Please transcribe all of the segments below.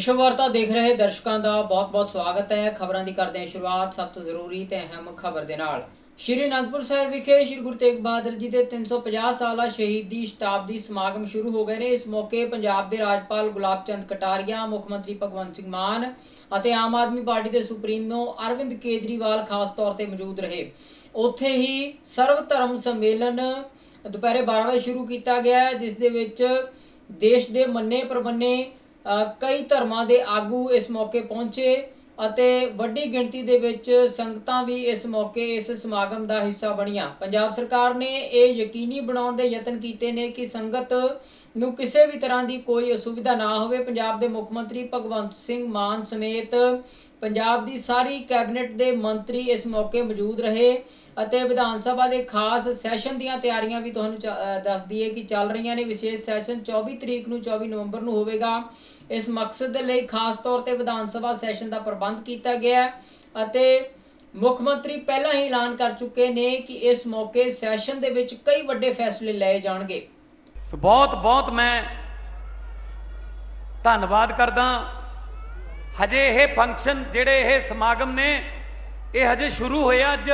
ਵਿਸ਼ਵ ਵਾਰਤਾ ਦੇਖ ਰਹੇ ਦਰਸ਼ਕਾਂ ਦਾ ਬਹੁਤ-ਬਹੁਤ ਸਵਾਗਤ ਹੈ। ਖਬਰਾਂ ਦੀ ਕਰਦੇ ਹਾਂ ਸ਼ੁਰੂਆਤ ਸਭ ਤੋਂ ਜ਼ਰੂਰੀ ਤੇ ਅਹਿਮ ਖਬਰ ਦੇ ਨਾਲ। ਸ਼੍ਰੀ ਅਨੰਦਪੁਰ ਸਾਹਿਬ ਵਿਖੇ ਸ਼੍ਰੀ ਗੁਰੂ ਤੇਗ ਬਹਾਦਰ ਜੀ ਦੇ 350 ਸਾਲਾ ਸ਼ਹੀਦੀ ਸ਼ਤਾਬਦੀ ਸਮਾਗਮ ਸ਼ੁਰੂ ਹੋ ਗਏ ਨੇ। ਇਸ ਮੌਕੇ ਪੰਜਾਬ ਦੇ ਰਾਜਪਾਲ ਗੁਲਾਬ ਚੰਦ ਕਟਾਰੀਆ, ਮੁੱਖ ਮੰਤਰੀ ਭਗਵੰਤ ਸਿੰਘ ਮਾਨ ਅਤੇ ਆਮ ਆਦਮੀ ਪਾਰਟੀ ਦੇ ਸੁਪਰੀਮੋ ਅਰਵਿੰਦ ਕੇਜਰੀਵਾਲ ਖਾਸ ਤੌਰ ਤੇ ਮੌਜੂਦ ਰਹੇ। ਉੱਥੇ ਹੀ ਸਰਵ ਧਰਮ ਸੰਮੇਲਨ ਦੁਪਹਿਰੇ 12 ਵਜੇ ਸ਼ੁਰੂ ਕੀਤਾ ਗਿਆ ਜਿਸ ਦੇ ਵਿੱਚ ਦੇਸ਼ ਦੇ ਮੰਨੇ ਪ੍ਰਮੰਨੇ ਕਈ ਧਰਮਾਂ ਦੇ ਆਗੂ ਇਸ ਮੌਕੇ ਪਹੁੰਚੇ ਅਤੇ ਵੱਡੀ ਗਿਣਤੀ ਦੇ ਵਿੱਚ ਸੰਗਤਾਂ ਵੀ ਇਸ ਮੌਕੇ ਇਸ ਸਮਾਗਮ ਦਾ ਹਿੱਸਾ ਬਣੀਆਂ। ਪੰਜਾਬ ਸਰਕਾਰ ਨੇ ਇਹ ਯਕੀਨੀ ਬਣਾਉਣ ਦੇ ਯਤਨ ਕੀਤੇ ਨੇ ਕਿ ਸੰਗਤ ਨੂੰ ਕਿਸੇ ਵੀ ਤਰ੍ਹਾਂ ਦੀ ਕੋਈ ਅਸੁਵਿਧਾ ਨਾ ਹੋਵੇ। ਪੰਜਾਬ ਦੇ ਮੁੱਖ ਮੰਤਰੀ ਭਗਵੰਤ ਸਿੰਘ ਮਾਨ ਸਮੇਤ ਪੰਜਾਬ ਦੀ ਸਾਰੀ ਕੈਬਨਿਟ ਦੇ ਮੰਤਰੀ ਇਸ ਮੌਕੇ ਮੌਜੂਦ ਰਹੇ। ਅਤੇ ਵਿਧਾਨ ਸਭਾ ਦੇ ਖਾਸ ਸੈਸ਼ਨ ਦੀਆਂ ਤਿਆਰੀਆਂ ਵੀ ਤੁਹਾਨੂੰ ਚ- ਅ, ਦੱਸ ਦਈਏ ਕਿ ਚੱਲ ਰਹੀਆਂ ਨੇ। ਵਿਸ਼ੇਸ਼ ਸੈਸ਼ਨ 24 ਤਰੀਕ ਨੂੰ 24 ਨਵੰਬਰ ਨੂੰ ਹੋਵੇਗਾ। ਇਸ ਮਕਸਦ ਦੇ ਲਈ ਖਾਸ ਤੌਰ ਤੇ ਵਿਧਾਨ ਸਭਾ ਸੈਸ਼ਨ ਦਾ ਪ੍ਰਬੰਧ ਕੀਤਾ ਗਿਆ ਹੈ ਅਤੇ ਮੁੱਖ ਮੰਤਰੀ ਪਹਿਲਾਂ ਹੀ ਐਲਾਨ ਕਰ ਚੁੱਕੇ ਨੇ ਕਿ ਇਸ ਮੌਕੇ ਸੈਸ਼ਨ ਦੇ ਵਿੱਚ ਕਈ ਵੱਡੇ ਫੈਸਲੇ ਲਏ ਜਾਣਗੇ। ਸੋ ਬਹੁਤ ਬਹੁਤ ਮੈਂ ਧੰਨਵਾਦ ਕਰਦਾ। ਹਜੇ ਇਹ ਫੰਕਸ਼ਨ ਜਿਹੜੇ ਇਹ ਸਮਾਗਮ ਨੇ ਇਹ ਹਜੇ ਸ਼ੁਰੂ ਹੋਇਆ ਅੱਜ।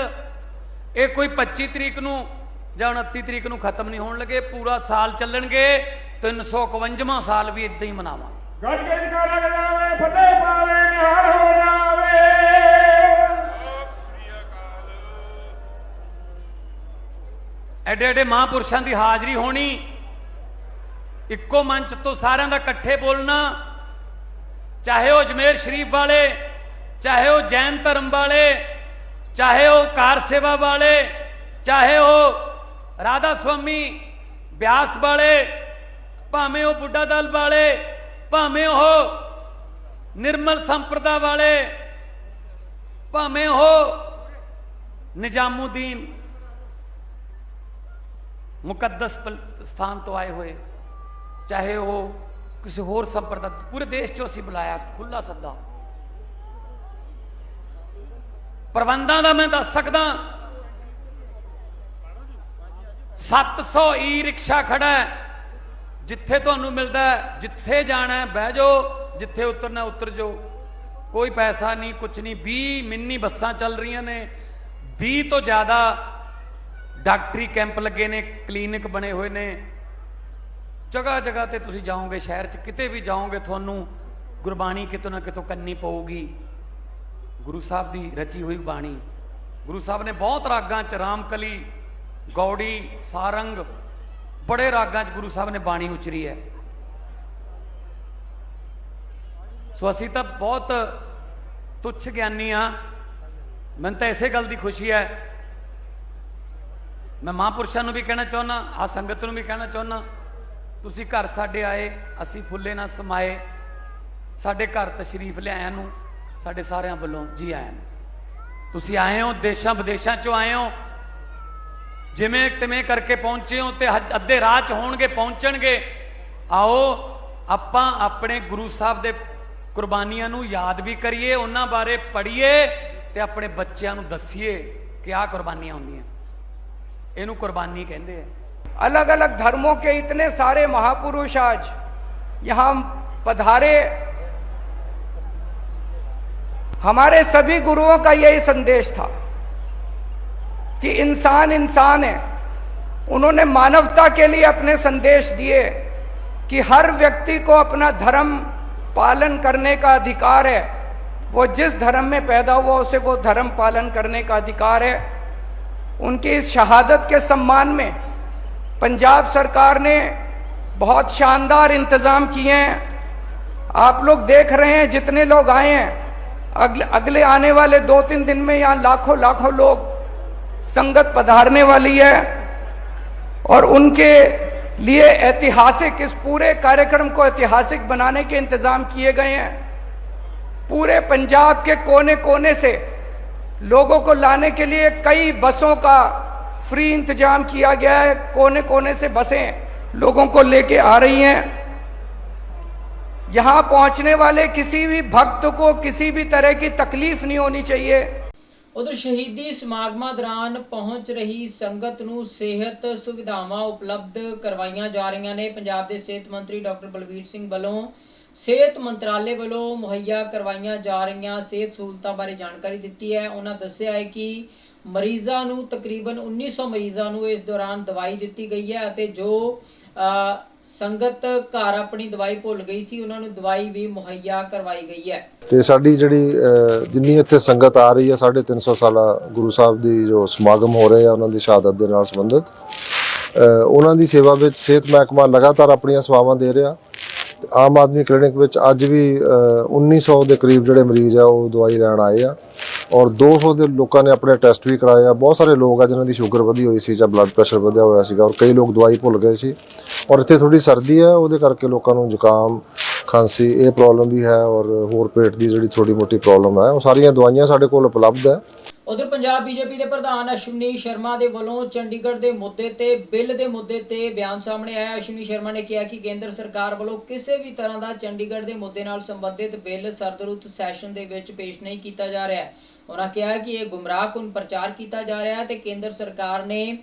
ਇਹ ਕੋਈ 25 ਤਰੀਕ ਨੂੰ ਜਾਂ 29 ਤਰੀਕ ਨੂੰ ਖਤਮ ਨਹੀਂ ਹੋਣ ਲੱਗੇ ਪੂਰਾ ਸਾਲ ਚੱਲਣਗੇ 351ਵਾਂ ਸਾਲ ਵੀ ਇਦਾਂ ਹੀ ਮਨਾਵਾਂਗੇ। ਗੱਜ ਗੱਜ ਕਰ ਜਾਵੇ ਫਤਿਹ ਪਾਵੇ ਨਿਹਾਲ ਹੋ ਜਾਵੇ। ਐਡੇ ਐਡੇ ਮਹਾਂਪੁਰਸ਼ਾਂ ਦੀ ਹਾਜ਼ਰੀ ਹੋਣੀ ਇੱਕੋ ਮੰਚ ਤੋਂ ਸਾਰਿਆਂ ਦਾ ਇਕੱਠੇ ਬੋਲਣਾ ਚਾਹੇ ਉਹ ਅਜਮੇਰ ਸ਼ਰੀਫ ਵਾਲੇ ਚਾਹੇ ਉਹ ਜੈਨ ਧਰਮ ਵਾਲੇ ਚਾਹੇ ਉਹ ਕਾਰ ਸੇਵਾ ਵਾਲੇ, ਚਾਹੇ ਉਹ ਰਾਧਾ ਸੁਆਮੀ, ਬਿਆਸ ਵਾਲੇ, ਭਾਵੇਂ ਉਹ ਬੁੱਢਾ ਦਲ ਵਾਲੇ, ਭਾਵੇਂ ਉਹ ਨਿਰਮਲ ਸੰਪਰਦਾ ਵਾਲੇ, ਭਾਵੇਂ ਉਹ ਨਿਜ਼ਾਮੂਦੀਨ ਮੁਕੱਦਸ ਸਥਾਨ ਤੋਂ ਆਏ ਹੋਏ, ਚਾਹੇ ਉਹ ਕਿਸੇ ਹੋਰ ਸੰਪਰਦਾ, ਪੂਰੇ ਦੇਸ਼ ਚੋਂ ਅਸੀਂ ਬੁਲਾਇਆ ਖੁੱਲਾ ਸੱਦਾ। ਪ੍ਰਬੰਧਾਂ ਦਾ ਮੈਂ ਦੱਸ ਸਕਦਾ। 700 ਈ ਰਿਕਸ਼ਾ ਖੜਾ ਹੈ। ਜਿੱਥੇ ਤੁਹਾਨੂੰ ਮਿਲਦਾ ਜਿੱਥੇ ਜਾਣਾ ਬਹਿ ਜਾਓ। ਜਿੱਥੇ ਉਤਰਨਾ, ਉਤਰ ਜਾਓ। ਕੋਈ ਪੈਸਾ ਨਹੀਂ ਕੁਝ ਨਹੀਂ। 20 ਮਿੰਨੀ ਬੱਸਾਂ ਚੱਲ ਰਹੀਆਂ ਨੇ। 20 ਤੋਂ ਜ਼ਿਆਦਾ ਡਾਕਟਰੀ ਕੈਂਪ ਲੱਗੇ ਨੇ, ਕਲੀਨਿਕ ਬਣੇ ਹੋਏ ਨੇ। ਜਗ੍ਹਾ ਜਗ੍ਹਾ ਤੇ ਤੁਸੀਂ ਜਾਓਗੇ, ਸ਼ਹਿਰ 'ਚ ਕਿਤੇ ਵੀ ਜਾਓਗੇ, ਤੁਹਾਨੂੰ ਗੁਰਬਾਣੀ ਕਿਤੋਂ ਨਾ ਕਿਤੋਂ ਕੰਨੀ ਪਊਗੀ। ਗੁਰੂ ਸਾਹਿਬ ਦੀ ਰਚੀ ਹੋਈ ਬਾਣੀ। ਗੁਰੂ ਸਾਹਿਬ ਨੇ ਬਹੁਤ ਰਾਗਾਂ 'ਚ ਰਾਮਕਲੀ, ਗੌੜੀ, ਸਾਰੰਗ, ਬੜੇ ਰਾਗਾਂ 'ਚ ਗੁਰੂ ਸਾਹਿਬ ਨੇ ਬਾਣੀ ਉਚਰੀ ਹੈ। ਸੋ ਅਸੀਂ ਤਾਂ ਬਹੁਤ ਤੁੱਛ ਗਿਆਨੀ ਆ ਮੈਨੂੰ ਤਾਂ ਇਸੇ ਗੱਲ ਦੀ ਖੁਸ਼ੀ ਹੈ। ਮੈਂ ਮਹਾਂਪੁਰਸ਼ਾਂ ਨੂੰ ਵੀ ਕਹਿਣਾ ਚਾਹੁੰਦਾ ਆ ਸੰਗਤ ਨੂੰ ਵੀ ਕਹਿਣਾ ਚਾਹੁੰਦਾ ਤੁਸੀਂ ਘਰ ਸਾਡੇ ਆਏ, ਅਸੀਂ ਫੁੱਲੇ ਨਾ ਸਮਾਏ, ਸਾਡੇ ਘਰ ਤਸ਼ਰੀਫ ਲਿਆਇਆ ਨੂੰ। ਸਾਡੇ ਸਾਰਿਆਂ ਵੱਲੋਂ ਜੀ ਆਇਆਂ ਨੂੰ ਤੁਸੀਂ ਆਏ ਹੋ ਦੇਸ਼ਾਂ ਵਿਦੇਸ਼ਾਂ ਚੋਂ ਆਏ ਹੋ ਜਿਵੇਂ ਤਿਵੇਂ ਕਰਕੇ ਪਹੁੰਚੇ ਹੋ ਤੇ ਹੱਦ- ਅੱਧੇ ਰਾਹ ਚ ਹੋਣਗੇ ਪਹੁੰਚਣਗੇ ਆਓ ਆਪਾਂ ਆਪਣੇ ਗੁਰੂ ਸਾਹਿਬ ਦੇ ਕੁਰਬਾਨੀਆਂ ਨੂੰ ਯਾਦ ਵੀ ਕਰੀਏ ਉਹਨਾਂ ਬਾਰੇ ਪੜ੍ਹੀਏ ਤੇ ਆਪਣੇ ਬੱਚਿਆਂ ਨੂੰ ਦੱਸੀਏ ਕਿ ਆਹ ਕੁਰਬਾਨੀਆਂ ਹੁੰਦੀਆਂ ਇਹਨੂੰ ਕੁਰਬਾਨੀ ਕਹਿੰਦੇ ਆ अलग अलग धर्मों के इतने सारे महापुरुष आज यहाँ पधारे हमारे सभी गुरुओं का यही संदेश था कि इंसान इंसान है। उन्होंने मानवता के लिए अपने संदेश दिए कि हर व्यक्ति को अपना धर्म पालन करने का अधिकार है। वो जिस धर्म में पैदा हुआ, उसे वो धर्म पालन करने का अधिकार है। उनकी इस शहादत के सम्मान में पंजाब सरकार ने बहुत शानदार इंतज़ाम किए हैं। आप लोग देख रहे हैं जितने लोग आए हैं अगले अगले आने वाले दो तीन दिन में यहाँ लाखों लाखों लोग संगत पधारने वाली है और उनके लिए ऐतिहासिक, इस पूरे कार्यक्रम को ऐतिहासिक बनाने के इंतज़ाम किए गए हैं। पूरे पंजाब के कोने कोने से लोगों को लाने के लिए कई बसों का फ्री इंतज़ाम किया गया है। कोने कोने से बसें लोगों को लेके आ रही हैं। यहाँ पहुंचने वाले किसी भी भक्त को किसी भी तरह की तकलीफ नहीं होनी चाहिए ਉਧਰ ਸ਼ਹੀਦੀ ਸਮਾਗਮਾਂ ਦੌਰਾਨ ਪਹੁੰਚ ਰਹੀ ਸੰਗਤ ਨੂੰ ਸਿਹਤ ਸੁਵਿਧਾਵਾਂ ਉਪਲਬਧ ਕਰਵਾਈਆਂ ਜਾ ਰਹੀਆਂ ਨੇ ਪੰਜਾਬ ਦੇ ਸਿਹਤ ਮੰਤਰੀ ਡਾਕਟਰ ਬਲਵੀਰ ਸਿੰਘ ਵੱਲੋਂ ਸਿਹਤ ਮੰਤਰਾਲੇ ਵੱਲੋਂ ਮੁਹੱਈਆ ਕਰਵਾਈਆਂ ਜਾ ਰਹੀਆਂ ਸਿਹਤ ਸਹੂਲਤਾਂ ਬਾਰੇ ਜਾਣਕਾਰੀ ਦਿੱਤੀ ਹੈ ਉਹਨਾਂ ਦੱਸਿਆ ਹੈ ਕਿ ਮਰੀਜ਼ਾਂ ਨੂੰ ਤਕਰੀਬਨ 1900 ਮਰੀਜ਼ਾਂ ਨੂੰ ਇਸ ਦੌਰਾਨ ਦਵਾਈ ਦਿੱਤੀ ਗਈ ਹੈ ਅਤੇ ਜੋ ਅ, ਸੰਗਤ ਘਰ ਆਪਣੀ ਦਵਾਈ ਭੁੱਲ ਗਈ ਸੀ ਉਹਨਾਂ ਨੂੰ ਦਵਾਈ ਵੀ ਮੁਹੱਈਆ ਕਰਵਾਈ ਗਈ ਹੈ। ਤੇ ਸਾਡੀ ਜਿਹੜੀ ਅਹ, ਜਿੰਨੀ ਇੱਥੇ ਸੰਗਤ ਆ ਰਹੀ ਹੈ 350 ਸਾਲਾ ਗੁਰੂ ਸਾਹਿਬ ਦੀ ਜੋ ਸਮਾਗਮ ਹੋ ਰਹੇ ਆ ਉਹਨਾਂ ਦੀ ਸ਼ਹਾਦਤ ਦੇ ਨਾਲ ਸੰਬੰਧਿਤ ਅਹ, ਉਹਨਾਂ ਦੀ ਸੇਵਾ ਵਿੱਚ ਸਿਹਤ ਮਹਿਕਮਾ ਲਗਾਤਾਰ ਆਪਣੀਆਂ ਸੇਵਾਵਾਂ ਦੇ ਰਿਹਾ। ਤੇ ਆਮ ਆਦਮੀ ਕਲੀਨਿਕ ਵਿੱਚ ਅੱਜ ਵੀ ਅਹ, 1900 ਦੇ ਕਰੀਬ ਜਿਹੜੇ ਮਰੀਜ਼ ਆ ਉਹ ਦਵਾਈ ਲੈਣ ਆਏ ਆ। ਔਰ 200 ਦੇ ਲੋਕਾਂ ਨੇ ਆਪਣੇ ਟੈਸਟ ਵੀ ਕਰਾਏ ਆ। ਬਹੁਤ ਸਾਰੇ ਲੋਕ ਆ ਜਿਨ੍ਹਾਂ ਦੀ ਸ਼ੂਗਰ ਵਧੀ ਹੋਈ ਸੀ ਜਾਂ ਬਲੱਡ ਪ੍ਰੈਸ਼ਰ ਵਧਿਆ ਹੋਇਆ ਸੀਗਾ ਔਰ ਕਈ ਲੋਕ ਦਵਾਈ ਭੁੱਲ ਗਏ ਸੀ। ਔਰ ਇੱਥੇ ਥੋੜੀ ਸਰਦੀ ਹੈ ਉਹਦੇ ਕਰਕੇ ਲੋਕਾਂ ਨੂੰ ਜ਼ੁਕਾਮ, ਖਾਂਸੀ, ਇਹ ਪ੍ਰੋਬਲਮ ਵੀ ਹੈ ਔਰ ਹੋਰ ਪੇਟ ਦੀ ਜਿਹੜੀ ਥੋੜੀ ਮੋਟੀ ਪ੍ਰੋਬਲਮ ਹੈ ਉਹ ਸਾਰੀਆਂ ਦਵਾਈਆਂ ਸਾਡੇ ਕੋਲ ਉਪਲਬਧ ਹੈ ਉਧਰ ਪੰਜਾਬ ਬੀਜੇਪੀ ਦੇ ਪ੍ਰਧਾਨ ਅਸ਼ਵਨੀ ਸ਼ਰਮਾ ਦੇ ਵੱਲੋਂ ਚੰਡੀਗੜ੍ਹ ਦੇ ਮੁੱਦੇ ਤੇ, ਬਿੱਲ ਦੇ ਮੁੱਦੇ ਤੇ ਬਿਆਨ ਸਾਹਮਣੇ ਆਇਆ। ਅਸ਼ਵਨੀ ਸ਼ਰਮਾ ਨੇ ਕਿਹਾ ਕਿ ਕੇਂਦਰ ਸਰਕਾਰ ਵੱਲੋਂ ਕਿਸੇ ਵੀ ਤਰ੍ਹਾਂ ਦਾ ਚੰਡੀਗੜ੍ਹ ਦੇ ਮੁੱਦੇ ਨਾਲ ਸੰਬੰਧਿਤ ਬਿੱਲ ਸਰਦਰੁੱਤ ਸੈਸ਼ਨ ਦੇ ਵਿੱਚ ਪੇਸ਼ ਨਹੀਂ ਕੀਤਾ ਜਾ ਰਿਹਾ। ਹੈ ਉਹਨਾਂ ਕਿਹਾ ਕਿ ਇਹ ਗੁੰਮਰਾਹਕੁਨ ਪ੍ਰਚਾਰ ਕੀਤਾ ਜਾ ਰਿਹਾ ਹੈ ਤੇ ਕੇਂਦਰ ਸਰਕਾਰ ਨੇ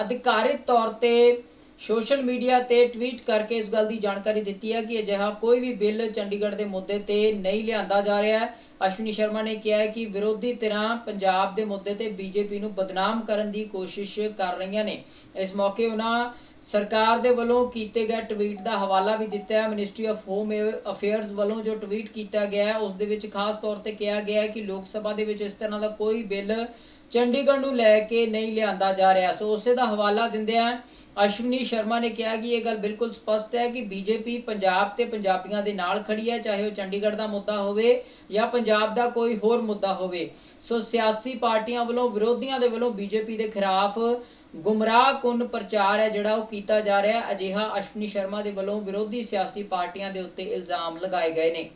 ਅਧਿਕਾਰਿਤ ਤੌਰ ਤੇ ਸੋਸ਼ਲ ਮੀਡੀਆ ਤੇ ਟਵੀਟ ਕਰਕੇ ਇਸ ਗੱਲ ਦੀ ਜਾਣਕਾਰੀ ਦਿੱਤੀ ਹੈ ਕਿ ਅਜਿਹਾ ਕੋਈ ਵੀ ਬਿੱਲ ਚੰਡੀਗੜ੍ਹ ਦੇ ਮੁੱਦੇ ਤੇ ਨਹੀਂ ਲਿਆਂਦਾ ਜਾ ਰਿਹਾ ਹੈ। ਅਸ਼ਵਨੀ ਸ਼ਰਮਾ ਨੇ ਕਿਹਾ ਹੈ ਕਿ ਵਿਰੋਧੀ ਧਿਰਾਂ ਪੰਜਾਬ ਦੇ ਮੁੱਦੇ ਤੇ ਬੀਜੇਪੀ ਨੂੰ ਬਦਨਾਮ ਕਰਨ ਦੀ ਕੋਸ਼ਿਸ਼ ਕਰ ਰਹੀਆਂ ਨੇ। ਇਸ ਮੌਕੇ ਉਹਨਾਂ ਸਰਕਾਰ ਦੇ ਵੱਲੋਂ ਕੀਤੇ ਗਏ ਟਵੀਟ ਦਾ ਹਵਾਲਾ ਵੀ ਦਿੱਤਾ ਹੈ। ਮਿਨਿਸਟਰੀ ਆਫ ਹੋਮ ਅਫੇਅਰਸ ਵੱਲੋਂ ਜੋ ਟਵੀਟ ਕੀਤਾ ਗਿਆ ਹੈ, ਉਸ ਦੇ ਵਿੱਚ ਖਾਸ ਤੌਰ ਤੇ ਕਿਹਾ ਗਿਆ ਹੈ ਕਿ ਲੋਕ ਸਭਾ ਦੇ ਵਿੱਚ ਇਸ ਤਰ੍ਹਾਂ ਦਾ ਕੋਈ ਬਿੱਲ ਚੰਡੀਗੜ੍ਹ ਨੂੰ ਲੈ ਕੇ ਨਹੀਂ ਲਿਆਂਦਾ ਜਾ ਰਿਹਾ। ਸੋ ਉਸੇ ਦਾ ਹਵਾਲਾ ਦਿੰਦਿਆਂ ਅਸ਼ਵਨੀ ਸ਼ਰਮਾ ਨੇ ਕਿਹਾ ਕਿ ਇਹ ਗੱਲ ਬਿਲਕੁਲ ਸਪਸ਼ਟ ਹੈ ਕਿ ਬੀਜੇਪੀ ਪੰਜਾਬ ਤੇ ਪੰਜਾਬੀਆਂ ਦੇ ਨਾਲ ਖੜੀ ਹੈ, ਚਾਹੇ ਉਹ ਚੰਡੀਗੜ੍ਹ ਦਾ ਮੁੱਦਾ ਹੋਵੇ ਜਾਂ ਪੰਜਾਬ ਦਾ ਕੋਈ ਹੋਰ ਮੁੱਦਾ ਹੋਵੇ। ਸੋ ਸਿਆਸੀ ਪਾਰਟੀਆਂ ਵੱਲੋਂ, ਵਿਰੋਧੀਆਂ ਦੇ ਵੱਲੋਂ ਬੀਜੇਪੀ ਦੇ ਖਿਲਾਫ ਗੁੰਮਰਾਹਕੁਨ ਪ੍ਰਚਾਰ ਹੈ, ਜਿਹੜਾ ਉਹ ਕੀਤਾ ਜਾ ਰਿਹਾ ਹੈ। ਅਜਿਹਾ ਅਸ਼ਵਨੀ ਸ਼ਰਮਾ ਦੇ ਵੱਲੋਂ ਵਿਰੋਧੀ ਸਿਆਸੀ ਪਾਰਟੀਆਂ ਦੇ ਉੱਤੇ ਇਲਜ਼ਾਮ ਲਗਾਏ ਗਏ ਨੇ।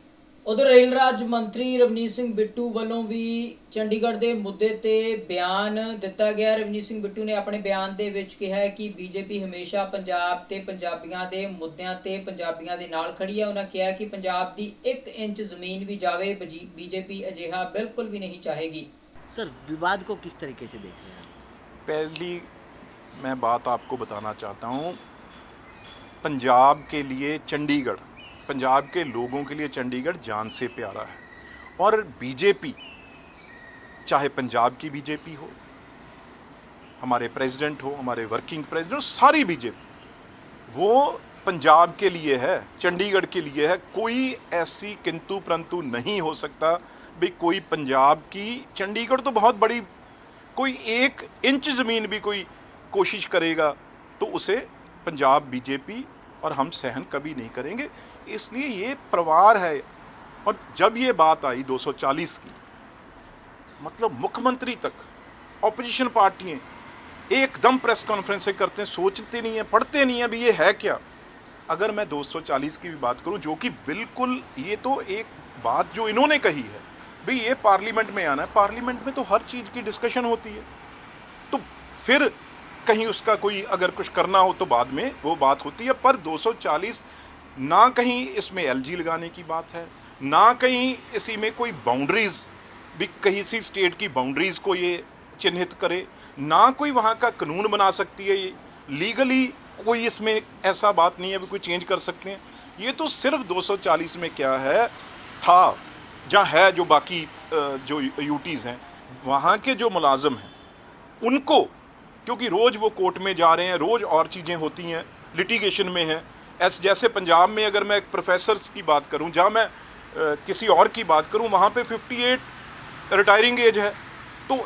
ਉਧਰ ਰੇਲ ਰਾਜ ਮੰਤਰੀ ਰਵਨੀਤ ਸਿੰਘ ਬਿੱਟੂ ਵੱਲੋਂ ਵੀ ਚੰਡੀਗੜ੍ਹ ਦੇ ਮੁੱਦੇ ਤੇ ਬਿਆਨ ਦਿੱਤਾ ਗਿਆ ਰਵਨੀਤ ਸਿੰਘ ਬਿੱਟੂ ਨੇ ਆਪਣੇ ਬਿਆਨ ਦੇ ਵਿੱਚ ਕਿਹਾ ਹੈ ਕਿ ਬੀਜੇਪੀ ਹਮੇਸ਼ਾ ਪੰਜਾਬ ਤੇ ਪੰਜਾਬੀਆਂ ਦੇ ਮੁੱਦਿਆਂ ਤੇ ਪੰਜਾਬੀਆਂ ਦੇ ਨਾਲ ਖੜੀ ਹੈ ਉਹਨਾਂ ਕਿਹਾ ਕਿ ਪੰਜਾਬ ਦੀ 1 ਇੰਚ ਜ਼ਮੀਨ ਵੀ ਜਾਵੇ ਬੀਜੇਪੀ ਅਜਿਹਾ ਬਿਲਕੁਲ ਵੀ ਨਹੀਂ ਚਾਹੇਗੀ सर विवाद को किस तरीके से देख रहे हैं आप? पहली मैं बात आपको बताना चाहता हूँ पंजाब के लिए चंडीगढ़ पंजाब के लोगों के लिए चंडीगढ़ जान से प्यारा है। और बीजेपी, चाहे पंजाब की बीजेपी हो, हमारे प्रेसिडेंट हो, हमारे वर्किंग प्रेसिडेंट सारी बीजेपी, वो पंजाब के लिए है, चंडीगढ़ के लिए है। कोई ऐसी किंतु परंतु नहीं हो सकता भी कोई पंजाब की, चंडीगढ़ तो बहुत बड़ी, कोई एक इंच ज़मीन भी कोई कोशिश करेगा तो उसे पंजाब बीजेपी और हम सहन कभी नहीं करेंगे। इसलिए ये परिवार है। और जब ये बात आई 240 की मतलब मुख्यमंत्री तक ऑपोजिशन पार्टियाँ एकदम प्रेस कॉन्फ्रेंसें करते हैं, सोचते नहीं हैं, पढ़ते नहीं हैं भी ये है क्या? अगर मैं 240 की भी बात करूँ, जो कि बिल्कुल ये तो एक बात जो इन्होंने कही है, भाई ये पार्लियामेंट में आना है, पार्लियामेंट में तो हर चीज़ की डिस्कशन होती है। तो फिर कहीं उसका कोई अगर कुछ करना हो तो बाद में वो बात होती है, पर 240 ना कहीं इसमें एलजी लगाने की बात है, ना कहीं इसी में कोई बाउंड्रीज भी कहीं सी स्टेट की बाउंड्रीज को ये चिन्हित करे, ना कोई वहाँ का कानून बना सकती है ये। लीगली कोई इसमें ऐसा बात नहीं है भी कोई चेंज कर सकते हैं। ये तो सिर्फ़ 240 में क्या है, था, जहाँ है जो बाकी जो यूटीज़ हैं, वहाँ के जो मुलाजम हैं, उनको क्योंकि रोज़ वो कोर्ट में जा रहे हैं रोज़ और चीज़ें होती हैं लिटिगेशन में हैं। ऐसे जैसे पंजाब में अगर मैं प्रोफेसर की बात करूँ जहाँ मैं अ, किसी और की बात करूँ वहाँ पे 58 रिटायरिंग एज है। तो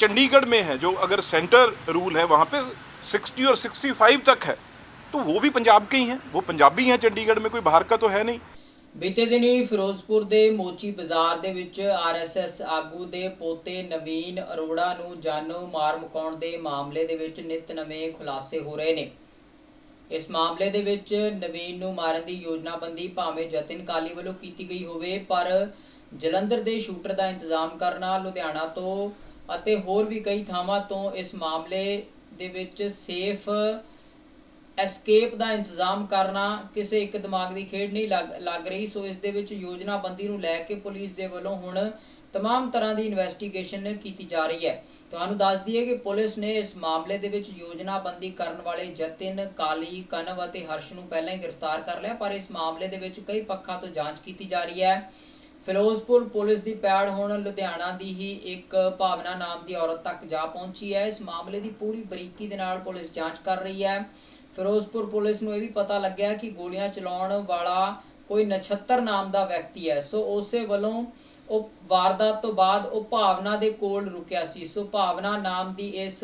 चंडीगढ़ में है जो अगर सेंटर रूल है वहाँ पे 60 और 65 तक है। तो वो भी पंजाब के ही हैं वो पंजाबी हैं चंडीगढ़ में कोई बाहर का तो है नहीं। ਬੀਤੇ ਦਿਨੀ ਫਿਰੋਜ਼ਪੁਰ ਦੇ ਮੋਚੀ ਬਾਜ਼ਾਰ ਦੇ ਵਿੱਚ ਆਰਐਸਐਸ ਆਗੂ ਦੇ ਪੋਤੇ ਨਵੀਨ ਅਰੋੜਾ ਨੂੰ ਜਾਨੋਂ ਮਾਰ ਮੁਕਾਉਣ ਦੇ ਮਾਮਲੇ ਦੇ ਵਿੱਚ ਨਿਤ ਨਵੇਂ ਖੁਲਾਸੇ ਹੋ ਰਹੇ ਨੇ। ਇਸ ਮਾਮਲੇ ਦੇ ਵਿੱਚ ਨਵੀਨ ਨੂੰ ਮਾਰਨ ਦੀ ਯੋਜਨਾਬੰਦੀ ਭਾਵੇਂ ਜਤਿਨ ਕਾਲੀ ਵੱਲੋਂ ਕੀਤੀ ਗਈ ਹੋਵੇ, ਪਰ ਜਲੰਧਰ ਦੇ ਸ਼ੂਟਰ ਦਾ ਇੰਤਜ਼ਾਮ ਕਰਨਾ, ਲੁਧਿਆਣਾ ਤੋਂ ਅਤੇ ਹੋਰ ਵੀ ਕਈ ਥਾਵਾਂ ਤੋਂ ਇਸ ਮਾਮਲੇ ਦੇ ਵਿੱਚ ਸੇਫ ਐਸਕੇਪ ਦਾ ਇੰਤਜ਼ਾਮ ਕਰਨਾ ਕਿਸੇ ਇੱਕ ਦਿਮਾਗ ਦੀ ਖੇਡ ਨਹੀਂ ਲੱਗ ਲੱਗ ਰਹੀ ਸੋ ਇਸ ਦੇ ਵਿੱਚ ਯੋਜਨਾਬੰਦੀ ਨੂੰ ਲੈ ਕੇ ਪੁਲਿਸ ਦੇ ਵੱਲੋਂ ਹੁਣ तमाम ਤਰ੍ਹਾਂ ਦੀ ਇਨਵੈਸਟੀਗੇਸ਼ਨ ਕੀਤੀ ਜਾ ਰਹੀ ਹੈ ਤੁਹਾਨੂੰ ਦੱਸ ਦਈਏ ਕਿ ਪੁਲਿਸ ਨੇ ਇਸ ਮਾਮਲੇ ਦੇ ਵਿੱਚ ਯੋਜਨਾਬੰਦੀ ਕਰਨ ਵਾਲੇ ਜਤਿਨ ਕਾਲੀ ਕਨਵ ਅਤੇ ਹਰਸ਼ ਨੂੰ ਪਹਿਲਾਂ ਹੀ ਗ੍ਰਿਫਤਾਰ ਕਰ ਲਿਆ ਪਰ ਇਸ ਮਾਮਲੇ ਦੇ ਵਿੱਚ ਕਈ ਪੱਖਾਂ ਤੋਂ ਜਾਂਚ ਕੀਤੀ ਜਾ ਰਹੀ ਹੈ ਫਿਰੋਜ਼ਪੁਰ ਪੁਲਿਸ ਦੀ ਪੈੜ ਹੁਣ ਲੁਧਿਆਣਾ ਦੀ ਹੀ ਇੱਕ ਭਾਵਨਾ ਨਾਮ ਦੀ ਔਰਤ ਤੱਕ ਜਾ ਪਹੁੰਚੀ ਹੈ ਇਸ ਮਾਮਲੇ ਦੀ ਪੂਰੀ ਬਰੀਕੀ ਦੇ ਨਾਲ ਪੁਲਿਸ ਜਾਂਚ ਕਰ ਰਹੀ ਹੈ ਫਿਰੋਜ਼ਪੁਰ ਪੁਲਿਸ ਨੂੰ ਇਹ ਵੀ ਪਤਾ ਲੱਗਿਆ ਕਿ ਗੋਲੀਆਂ ਚਲਾਉਣ ਵਾਲਾ ਕੋਈ ਨਛੱਤਰ ਨਾਮ ਦਾ ਵਿਅਕਤੀ ਹੈ। ਸੋ ਉਸੇ ਵੱਲੋਂ ਉਹ ਵਾਰਦਾਤ ਤੋਂ ਬਾਅਦ ਉਹ ਭਾਵਨਾ ਦੇ ਕੋਲ ਰੁਕਿਆ ਸੀ। ਸੋ ਭਾਵਨਾ ਨਾਮ ਦੀ ਇਸ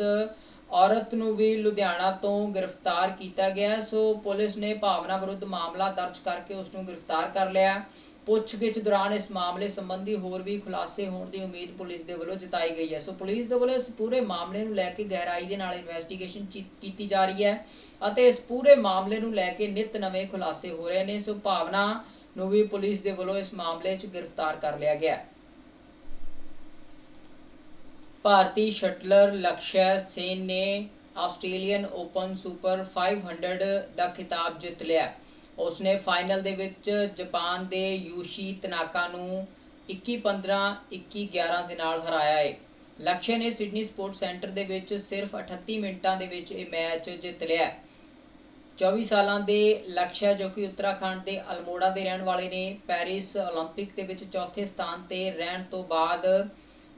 ਔਰਤ ਨੂੰ ਵੀ ਲੁਧਿਆਣਾ ਤੋਂ ਗ੍ਰਿਫਤਾਰ ਕੀਤਾ ਗਿਆ। ਸੋ ਪੁਲਿਸ ਨੇ ਭਾਵਨਾ ਵਿਰੁੱਧ ਮਾਮਲਾ ਦਰਜ ਕਰਕੇ ਉਸ ਨੂੰ ਗ੍ਰਿਫਤਾਰ ਕਰ ਲਿਆ। ਪੁੱਛਗਿੱਛ ਦੌਰਾਨ ਇਸ ਮਾਮਲੇ ਸੰਬੰਧੀ ਹੋਰ ਵੀ ਖੁਲਾਸੇ ਹੋਣ ਦੀ ਉਮੀਦ ਪੁਲਿਸ ਦੇ ਵੱਲੋਂ ਜਤਾਈ ਗਈ ਹੈ। ਸੋ ਪੁਲਿਸ ਦੇ ਵੱਲੋਂ ਇਸ ਪੂਰੇ ਮਾਮਲੇ ਨੂੰ ਲੈ ਕੇ ਗਹਿਰਾਈ ਦੇ ਨਾਲ ਇਨਵੈਸਟੀਗੇਸ਼ਨ ਕੀਤੀ ਜਾ ਰਹੀ ਹੈ ਅਤੇ ਇਸ ਪੂਰੇ ਮਾਮਲੇ ਨੂੰ ਲੈ ਕੇ ਨਿਤ ਨਵੇਂ ਖੁਲਾਸੇ ਹੋ ਰਹੇ ਨੇ। ਸੋ ਭਾਵਨਾ ਨੂੰ ਵੀ ਪੁਲਿਸ ਦੇ ਵੱਲੋਂ ਇਸ ਮਾਮਲੇ 'ਚ ਗ੍ਰਿਫਤਾਰ ਕਰ ਲਿਆ ਗਿਆ ਭਾਰਤੀ ਸ਼ਟਲਰ ਲਕਸ਼ਯ ਸੇਨ ਨੇ ਆਸਟ੍ਰੇਲੀਅਨ ਓਪਨ ਸੁਪਰ 500 ਦਾ ਖਿਤਾਬ ਜਿੱਤ ਲਿਆ ਉਸਨੇ ਫਾਈਨਲ ਦੇ ਵਿੱਚ ਜਾਪਾਨ ਦੇ ਯੂਸ਼ੀ ਤਨਾਕਾ ਨੂੰ 21-15 21-11 ਦੇ ਨਾਲ ਹਰਾਇਆ ਹੈ ਲਕਸ਼ਯ ਨੇ ਸਿਡਨੀ ਸਪੋਰਟ ਸੈਂਟਰ ਦੇ ਵਿੱਚ ਸਿਰਫ 38 ਮਿੰਟਾਂ ਦੇ ਵਿੱਚ ਇਹ ਮੈਚ ਜਿੱਤ ਲਿਆ ਹੈ 24 ਸਾਲਾਂ ਦੇ ਲਕਸ਼ਯ ਜੋ ਕਿ ਉੱਤਰਾਖੰਡ ਦੇ ਅਲਮੋੜਾ ਦੇ ਰਹਿਣ ਵਾਲੇ ਨੇ ਪੈਰਿਸ 올림픽 ਦੇ ਵਿੱਚ ਚੌਥੇ ਸਥਾਨ ਤੇ ਰਹਿਣ ਤੋਂ ਬਾਅਦ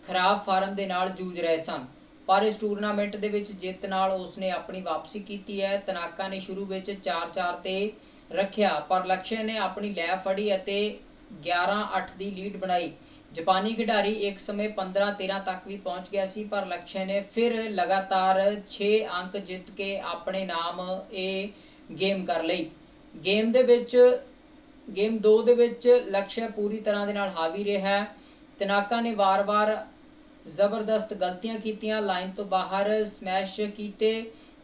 ਖਰਾਬ ਫਾਰਮ ਦੇ ਨਾਲ ਜੂਝ ਰਹੇ ਸਨ ਪਰ ਇਸ ਟੂਰਨਾਮੈਂਟ ਦੇ ਵਿੱਚ ਜਿੱਤ ਨਾਲ ਉਸਨੇ ਆਪਣੀ ਵਾਪਸੀ ਕੀਤੀ ਹੈ ਤਨਾਕਾ ਨੇ ਸ਼ੁਰੂ ਵਿੱਚ 4-4 ਤੇ ਰੱਖਿਆ, ਪਰ ਲਕਸ਼ਯ ਨੇ ਆਪਣੀ ਲੈ ਫੜੀ ਅਤੇ 11-8 ਦੀ ਲੀਡ ਬਣਾਈ। ਜਾਪਾਨੀ ਖਿਡਾਰੀ ਇੱਕ ਸਮੇਂ 15-13 ਤੱਕ ਵੀ ਪਹੁੰਚ ਗਿਆ ਸੀ, ਪਰ ਲਕਸ਼ਯ ਨੇ ਫਿਰ ਲਗਾਤਾਰ 6 ਅੰਕ ਜਿੱਤ ਕੇ ਆਪਣੇ ਨਾਮ ਇਹ ਗੇਮ ਕਰ ਲਈ। ਗੇਮ ਦੇ ਵਿੱਚ ਗੇਮ 2 ਦੇ ਵਿੱਚ ਲਕਸ਼ਯ ਪੂਰੀ ਤਰ੍ਹਾਂ ਦੇ ਨਾਲ ਹਾਵੀ ਰਿਹਾ ਤਨਾਕਾ ਨੇ ਵਾਰ-ਵਾਰ ਜ਼ਬਰਦਸਤ ਗਲਤੀਆਂ ਕੀਤੀਆਂ, ਲਾਈਨ ਤੋਂ ਬਾਹਰ ਸਮੈਸ਼ ਕੀਤੇ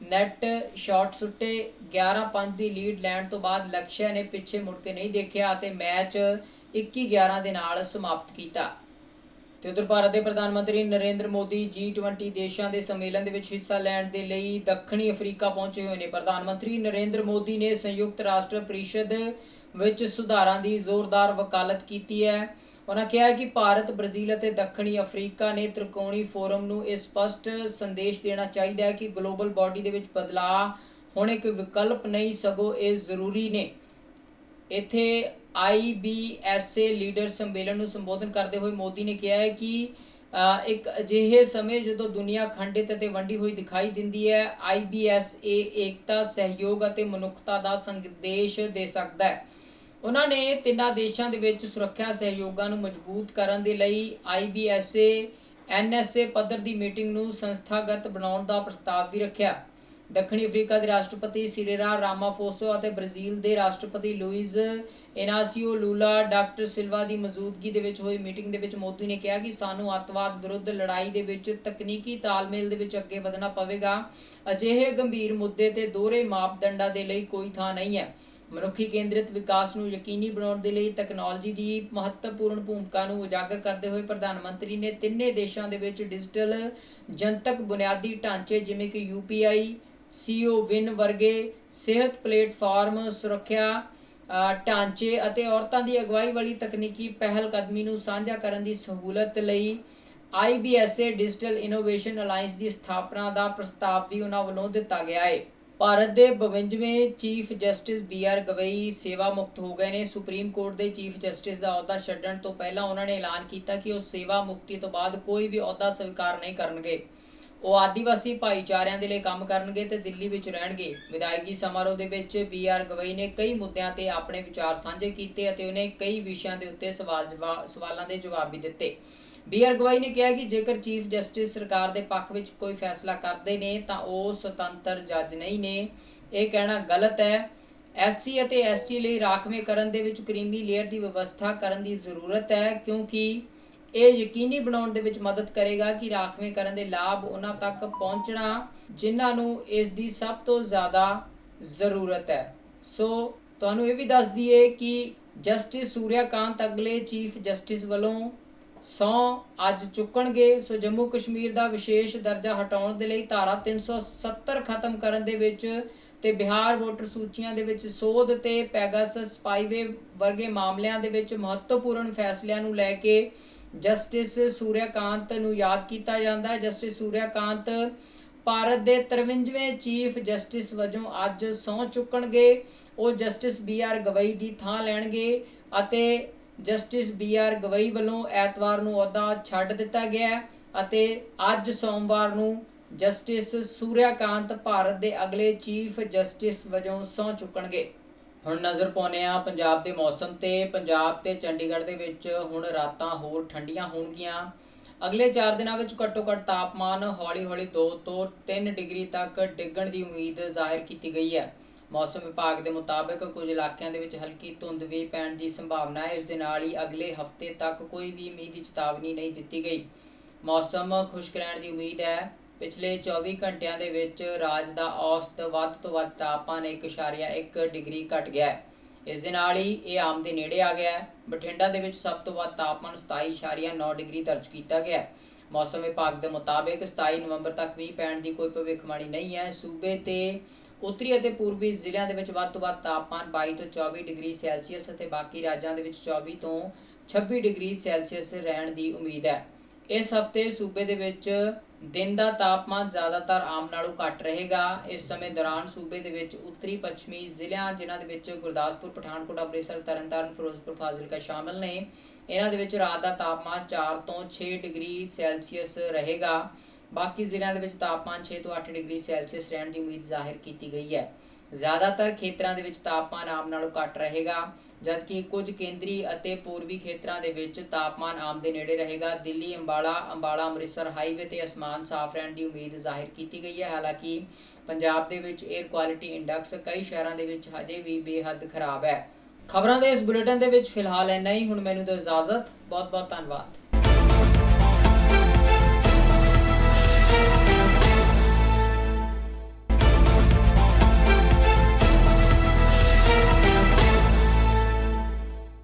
ਨੈਟ ਸ਼ਾਟ ਸੁੱਟੇ 11-5 ਦੀ ਲੀਡ ਲੈਣ ਤੋਂ ਬਾਅਦ ਲਕਸ਼ਿਆ ਨੇ ਪਿੱਛੇ ਮੁੜ ਕੇ ਨਹੀਂ ਦੇਖਿਆ ਅਤੇ ਮੈਚ 21-11 ਦੇ ਨਾਲ ਸਮਾਪਤ ਕੀਤਾ। ਤੇ ਉਧਰ ਭਾਰਤ ਦੇ ਪ੍ਰਧਾਨ ਮੰਤਰੀ ਨਰਿੰਦਰ ਮੋਦੀ G20 ਦੇਸ਼ਾਂ ਦੇ ਸੰਮੇਲਨ ਦੇ ਵਿੱਚ ਹਿੱਸਾ ਲੈਣ ਦੇ ਲਈ ਦੱਖਣੀ ਅਫਰੀਕਾ ਪਹੁੰਚੇ ਹੋਏ ਨੇ। ਪ੍ਰਧਾਨ ਮੰਤਰੀ ਨਰਿੰਦਰ ਮੋਦੀ ਨੇ ਸੰਯੁਕਤ ਰਾਸ਼ਟਰ ਪਰਿਸ਼ਦ ਵਿੱਚ ਸੁਧਾਰਾਂ ਦੀ ਜ਼ੋਰਦਾਰ ਵਕਾਲਤ ਕੀਤੀ ਹੈ। ਉਹਨਾਂ ਕਿਹਾ ਕਿ ਭਾਰਤ, ਬ੍ਰਾਜ਼ੀਲ ਅਤੇ ਦੱਖਣੀ ਅਫਰੀਕਾ ਨੇ ਤ੍ਰਿਕੋਣੀ ਫੋਰਮ ਨੂੰ ਇਹ ਸਪਸ਼ਟ ਸੰਦੇਸ਼ ਦੇਣਾ ਚਾਹੀਦਾ ਹੈ ਕਿ ਗਲੋਬਲ ਬਾਡੀ ਦੇ ਵਿੱਚ ਬਦਲਾਅ ਹੁਣ ਇੱਕ ਵਿਕਲਪ ਨਹੀਂ, ਸਗੋਂ ਇਹ ਜ਼ਰੂਰੀ ਨੇ। ਇੱਥੇ IBSA ਲੀਡਰ ਸੰਮੇਲਨ ਨੂੰ ਸੰਬੋਧਨ ਕਰਦੇ ਹੋਏ ਮੋਦੀ ਨੇ ਕਿਹਾ ਹੈ ਕਿ ਇੱਕ ਅਜਿਹੇ ਸਮੇਂ ਜਦੋਂ ਦੁਨੀਆ ਖੰਡਿਤ ਅਤੇ ਵੰਡੀ ਹੋਈ ਦਿਖਾਈ ਦਿੰਦੀ ਹੈ IBSA ਏਕਤਾ, ਸਹਿਯੋਗ ਅਤੇ ਮਨੁੱਖਤਾ ਦਾ ਸੰਦੇਸ਼ ਦੇ ਸਕਦਾ ਹੈ। ਉਹਨਾਂ ਨੇ ਤਿੰਨਾਂ ਦੇਸ਼ਾਂ ਦੇ ਵਿੱਚ ਸੁਰੱਖਿਆ ਸਹਿਯੋਗਾਂ ਨੂੰ ਮਜ਼ਬੂਤ ਕਰਨ ਦੇ ਲਈ IBSA NSA ਪੱਧਰ ਦੀ ਮੀਟਿੰਗ ਨੂੰ ਸੰਸਥਾਗਤ ਬਣਾਉਣ ਦਾ ਪ੍ਰਸਤਾਵ ਵੀ ਰੱਖਿਆ। ਦੱਖਣੀ ਅਫਰੀਕਾ ਦੇ ਰਾਸ਼ਟਰਪਤੀ ਸਿਰਿਰਾ ਰਾਮਾਫੋਸੋ ਅਤੇ ਬ੍ਰਾਜ਼ੀਲ ਦੇ ਰਾਸ਼ਟਰਪਤੀ ਲੂਇਜ਼ ਇਨਾਸੀਓ ਲੂਲਾ, ਡਾਕਟਰ ਸਿਲਵਾ ਦੀ ਮੌਜੂਦਗੀ ਦੇ ਵਿੱਚ ਹੋਈ ਮੀਟਿੰਗ ਦੇ ਵਿੱਚ ਮੋਦੀ ਨੇ ਕਿਹਾ ਕਿ ਸਾਨੂੰ ਅੱਤਵਾਦ ਵਿਰੁੱਧ ਲੜਾਈ ਦੇ ਵਿੱਚ ਤਕਨੀਕੀ ਤਾਲਮੇਲ ਦੇ ਵਿੱਚ ਅੱਗੇ ਵਧਣਾ ਪਵੇਗਾ। ਅਜਿਹੇ ਗੰਭੀਰ ਮੁੱਦੇ ਤੇ ਦੋਹਰੇ ਮਾਪਦੰਡਾਂ ਦੇ ਲਈ ਕੋਈ ਥਾਂ ਨਹੀਂ ਹੈ। ਮਨੁੱਖੀ ਕੇਂਦਰਿਤ ਵਿਕਾਸ ਨੂੰ ਯਕੀਨੀ ਬਣਾਉਣ ਦੇ ਲਈ ਟੈਕਨੋਲੋਜੀ ਦੀ ਮਹੱਤਵਪੂਰਨ ਭੂਮਿਕਾ ਨੂੰ ਉਜਾਗਰ ਕਰਦੇ ਹੋਏ ਪ੍ਰਧਾਨ ਮੰਤਰੀ ਨੇ ਤਿੰਨੇ ਦੇਸ਼ਾਂ ਦੇ ਵਿੱਚ ਡਿਜੀਟਲ ਜਨਤਕ ਬੁਨਿਆਦੀ ਢਾਂਚੇ ਜਿਵੇਂ ਕਿ UPI ਸੀਓ ਵਿਨ ਵਰਗੇ ਸਿਹਤ ਪਲੇਟਫਾਰਮ ਸੁਰੱਖਿਆ ਢਾਂਚੇ ਅਤੇ ਔਰਤਾਂ ਦੀ ਅਗਵਾਈ ਵਾਲੀ ਤਕਨੀਕੀ ਪਹਿਲ ਕਦਮੀ ਨੂੰ ਸਾਂਝਾ ਕਰਨ ਦੀ ਸਹੂਲਤ ਲਈ IBSA ਡਿਜੀਟਲ ਇਨੋਵੇਸ਼ਨ ਅਲਾਈਅੰਸ ਦੀ ਸਥਾਪਨਾ ਦਾ ਪ੍ਰਸਤਾਵ ਵੀ ਉਹਨਾਂ ਵੱਲੋਂ ਦਿੱਤਾ ਗਿਆ ਹੈ। ਭਾਰਤ ਦੇ 52ਵੇਂ chief justice B R Gavai ਸੇਵਾ ਮੁਕਤ ਹੋ ਗਏ ਨੇ। ਸੁਪਰੀਮ ਕੋਰਟ ਦੇ ਚੀਫ ਜਸਟਿਸ ਦਾ ਅਹੁਦਾ ਛੱਡਣ ਤੋਂ ਪਹਿਲਾਂ ਉਹਨਾਂ ਨੇ ਐਲਾਨ ਕੀਤਾ ਕਿ ਉਹ ਸੇਵਾ ਮੁਕਤੀ ਤੋਂ ਬਾਅਦ ਕੋਈ ਵੀ ਅਹੁਦਾ ਸਵੀਕਾਰ ਨਹੀਂ ਕਰਨਗੇ। ਉਹ ਆਦੀਵਾਸੀ ਭਾਈਚਾਰਿਆਂ ਦੇ ਲਈ ਕੰਮ ਕਰਨਗੇ ਤੇ ਦਿੱਲੀ ਵਿੱਚ ਰਹਿਣਗੇ। ਵਿਦਾਇਗੀ ਸਮਾਰੋਹ ਦੇ ਵਿੱਚ ਬੀ ਆਰ ਗਵਈ ਨੇ ਕਈ ਮੁੱਦਿਆਂ ਤੇ ਆਪਣੇ ਵਿਚਾਰ ਸਾਂਝੇ ਕੀਤੇ ਅਤੇ ਉਹਨੇ ਕਈ ਵਿਸ਼ਿਆਂ ਦੇ ਉੱਤੇ ਸਵਾਲ ਜਵਾਬ ਸਵਾਲਾਂ ਦੇ ਜਵਾਬ ਵੀ ਦਿੱਤੇ। ਬੀ ਆਰ ਗਵਾਈ ਨੇ ਕਿਹਾ ਕਿ ਜੇਕਰ ਚੀਫ ਜਸਟਿਸ ਸਰਕਾਰ ਦੇ ਪੱਖ ਵਿੱਚ ਕੋਈ ਫੈਸਲਾ ਕਰਦੇ ਨੇ, ਤਾਂ ਉਹ ਸੁਤੰਤਰ ਜੱਜ ਨਹੀਂ ਨੇ। ਇਹ ਕਹਿਣਾ ਗਲਤ ਹੈ। ਐਸਸੀ ਅਤੇ ਐਸਟੀ ਲਈ ਰਾਖਵੇਂਕਰਨ ਦੇ ਵਿੱਚ ਕਰੀਮੀ ਲੇਅਰ ਦੀ ਵਿਵਸਥਾ ਕਰਨ ਦੀ ਜ਼ਰੂਰਤ ਹੈ, ਕਿਉਂਕਿ ਇਹ ਯਕੀਨੀ ਬਣਾਉਣ ਦੇ ਵਿੱਚ ਮਦਦ ਕਰੇਗਾ ਕਿ ਰਾਖਵੇਂਕਰਨ ਦੇ ਲਾਭ ਉਹਨਾਂ ਤੱਕ ਪਹੁੰਚਣਾ, ਜਿਨ੍ਹਾਂ ਨੂੰ ਇਸ ਦੀ ਸਭ ਤੋਂ ਜ਼ਿਆਦਾ ਜ਼ਰੂਰਤ ਹੈ। ਸੋ ਤੁਹਾਨੂੰ ਇਹ ਵੀ ਦੱਸ ਦਈਏ ਕਿ ਜਸਟਿਸ ਸੂਰਿਆਕਾਂਤ ਅਗਲੇ ਚੀਫ ਜਸਟਿਸ ਵੱਲੋਂ ਸੌ ਅੱਜ ਚੁੱਕਣਗੇ। ਸੋ ਜੰਮੂ ਕਸ਼ਮੀਰ ਦਾ ਵਿਸ਼ੇਸ਼ ਦਰਜਾ ਹਟਾਉਣ ਦੇ ਲਈ ਧਾਰਾ 370 ਖਤਮ ਕਰਨ ਦੇ ਵਿੱਚ ਤੇ ਬਿਹਾਰ ਵੋਟਰ ਸੂਚੀਆਂ ਦੇ ਵਿੱਚ ਸੋਧ ਤੇ ਪੈਗਾਸਸ ਸਪਾਈਵੇ ਵਰਗੇ ਮਾਮਲਿਆਂ ਦੇ ਵਿੱਚ ਮਹੱਤਵਪੂਰਨ ਫੈਸਲਿਆਂ ਨੂੰ ਲੈ ਕੇ ਜਸਟਿਸ ਸੂਰਿਆਕਾਂਤ ਨੂੰ ਯਾਦ ਕੀਤਾ ਜਾਂਦਾ ਹੈ। ਜਸਟਿਸ ਸੂਰਿਆਕਾਂਤ ਭਾਰਤ ਦੇ 53ਵੇਂ ਚੀਫ ਜਸਟਿਸ ਵਜੋਂ ਅੱਜ ਸਹੁੰ ਚੁੱਕਣਗੇ। ਉਹ ਜਸਟਿਸ ਬੀ ਆਰ ਗਵਈ ਦੀ ਥਾਂ ਲੈਣਗੇ ਅਤੇ ਜਸਟਿਸ ਬੀ ਆਰ ਗਵਈ ਵੱਲੋਂ ਐਤਵਾਰ ਨੂੰ ਅਹੁਦਾ ਛੱਡ ਦਿੱਤਾ ਗਿਆ ਅਤੇ ਅੱਜ ਸੋਮਵਾਰ ਨੂੰ ਜਸਟਿਸ ਸੂਰਿਆਕਾਂਤ ਭਾਰਤ ਦੇ ਅਗਲੇ ਚੀਫ ਜਸਟਿਸ ਵਜੋਂ ਸਹੁੰ ਚੁੱਕਣਗੇ। ਹੁਣ ਨਜ਼ਰ ਪਾਉਂਦੇ ਆ ਪੰਜਾਬ ਦੇ ਮੌਸਮ ਤੇ। ਪੰਜਾਬ ਤੇ ਚੰਡੀਗੜ੍ਹ ਦੇ ਵਿੱਚ ਹੁਣ ਰਾਤਾਂ ਹੋਰ ਠੰਡੀਆਂ ਹੋਣਗੀਆਂ। ਅਗਲੇ 4 ਦਿਨਾਂ ਵਿੱਚ ਘੱਟੋ ਘੱਟ ਤਾਪਮਾਨ ਹੌਲੀ-ਹੌਲੀ 2 ਤੋਂ 3 ਡਿਗਰੀ ਤੱਕ ਡਿੱਗਣ ਦੀ ਉਮੀਦ ਜ਼ਾਹਿਰ ਕੀਤੀ ਗਈ ਹੈ। ਮੌਸਮ ਵਿਭਾਗ ਦੇ ਮੁਤਾਬਕ ਕੁਝ ਇਲਾਕਿਆਂ ਦੇ ਵਿੱਚ ਹਲਕੀ ਧੁੰਦ ਵੀ ਪੈਣ ਦੀ ਸੰਭਾਵਨਾ ਹੈ। ਇਸ ਦੇ ਨਾਲ ਹੀ ਅਗਲੇ ਹਫ਼ਤੇ ਤੱਕ ਕੋਈ ਵੀ ਮੀਂਹ ਦੀ ਚੇਤਾਵਨੀ ਨਹੀਂ ਦਿੱਤੀ ਗਈ। ਮੌਸਮ ਖੁਸ਼ਕ ਰਹਿਣ ਦੀ ਉਮੀਦ ਹੈ। ਪਿਛਲੇ 24 ਘੰਟਿਆਂ ਦੇ ਵਿੱਚ ਰਾਜ ਦਾ ਔਸਤ ਵੱਧ ਤੋਂ ਵੱਧ ਤਾਪਮਾਨ 1.1 ਡਿਗਰੀ ਘਟ ਗਿਆ ਹੈ। ਇਸ ਦੇ ਨਾਲ ਹੀ ਇਹ ਆਮ ਦੇ ਨੇੜੇ ਆ ਗਿਆ ਹੈ। ਬਠਿੰਡਾ ਦੇ ਵਿੱਚ ਸਭ ਤੋਂ ਵੱਧ ਤਾਪਮਾਨ 27.9 ਡਿਗਰੀ ਦਰਜ ਕੀਤਾ ਗਿਆ ਮੌਸਮ ਵਿਭਾਗ ਦੇ ਮੁਤਾਬਕ 27 ਨਵੰਬਰ ਤੱਕ ਮੀਂਹ ਪੈਣ ਦੀ ਕੋਈ ਭਵਿੱਖਬਾਣੀ ਨਹੀਂ ਹੈ। ਸੂਬੇ ਤੇ ਉੱਤਰੀ ਅਤੇ ਪੂਰਬੀ ਜ਼ਿਲ੍ਹਿਆਂ ਦੇ ਵਿੱਚ ਵੱਧ ਤੋਂ ਵੱਧ ਤਾਪਮਾਨ 22 ਤੋਂ 24 ਡਿਗਰੀ ਸੈਲਸੀਅਸ ਅਤੇ ਬਾਕੀ ਰਾਜਾਂ ਦੇ ਵਿੱਚ 24 ਤੋਂ 26 ਡਿਗਰੀ ਸੈਲਸੀਅਸ ਰਹਿਣ ਦੀ ਉਮੀਦ ਹੈ। ਇਸ ਹਫ਼ਤੇ ਸੂਬੇ ਦੇ ਵਿੱਚ ਦਿਨ ਦਾ ਤਾਪਮਾਨ ਜ਼ਿਆਦਾਤਰ ਆਮ ਨਾਲੋਂ ਘੱਟ ਰਹੇਗਾ। ਇਸ ਸਮੇਂ ਦੌਰਾਨ ਸੂਬੇ ਦੇ ਵਿੱਚ ਉੱਤਰੀ ਪੱਛਮੀ ਜ਼ਿਲ੍ਹਿਆਂ ਜਿਨ੍ਹਾਂ ਦੇ ਵਿੱਚ ਗੁਰਦਾਸਪੁਰ, ਪਠਾਨਕੋਟ, ਅੰਮ੍ਰਿਤਸਰ, ਤਰਨਤਾਰਨ, ਫਿਰੋਜ਼ਪੁਰ, ਫਾਜ਼ਿਲਕਾ ਸ਼ਾਮਲ ਨੇ, ਇਹਨਾਂ ਦੇ ਵਿੱਚ ਰਾਤ ਦਾ ਤਾਪਮਾਨ 4 ਤੋਂ 6 ਡਿਗਰੀ ਸੈਲਸੀਅਸ ਰਹੇਗਾ। ਬਾਕੀ ਜ਼ਿਲ੍ਹਿਆਂ ਦੇ ਵਿੱਚ ਤਾਪਮਾਨ 6 ਤੋਂ 8 ਡਿਗਰੀ ਸੈਲਸੀਅਸ ਰਹਿਣ ਦੀ ਉਮੀਦ ਜ਼ਾਹਿਰ ਕੀਤੀ ਗਈ ਹੈ। ਜ਼ਿਆਦਾਤਰ ਖੇਤਰਾਂ ਦੇ ਵਿੱਚ ਤਾਪਮਾਨ ਆਮ ਨਾਲੋਂ ਘੱਟ ਰਹੇਗਾ, ਜਦਕਿ ਕੁਝ ਕੇਂਦਰੀ ਅਤੇ ਪੂਰਬੀ ਖੇਤਰਾਂ ਦੇ ਵਿੱਚ ਤਾਪਮਾਨ ਆਮ ਦੇ ਨੇੜੇ ਰਹੇਗਾ। ਦਿੱਲੀ, ਅੰਬਾਲਾ ਅੰਬਾਲਾ, ਅੰਮ੍ਰਿਤਸਰ ਹਾਈਵੇ ਤੇ ਅਸਮਾਨ ਸਾਫ਼ ਰਹਿਣ ਦੀ ਉਮੀਦ ਜ਼ਾਹਿਰ ਕੀਤੀ ਗਈ ਹੈ। ਹਾਲਾਂਕਿ ਪੰਜਾਬ ਦੇ ਵਿੱਚ 에ਅਰ ਕੁਆਲਿਟੀ ਇੰਡੈਕਸ ਕਈ ਸ਼ਹਿਰਾਂ ਦੇ ਵਿੱਚ ਹਜੇ ਵੀ ਬੇਹੱਦ ਖਰਾਬ ਹੈ। ਖਬਰਾਂ ਦੇ ਇਸ ਬੁਲੇਟਿਨ ਦੇ ਵਿੱਚ ਫਿਲਹਾਲ ਇੰਨਾ ਹੀ। ਹੁਣ ਮੈਨੂੰ ਦਿਓ ਇਜਾਜ਼ਤ। ਬਹੁਤ ਬਹੁਤ ਧੰਨਵਾਦ।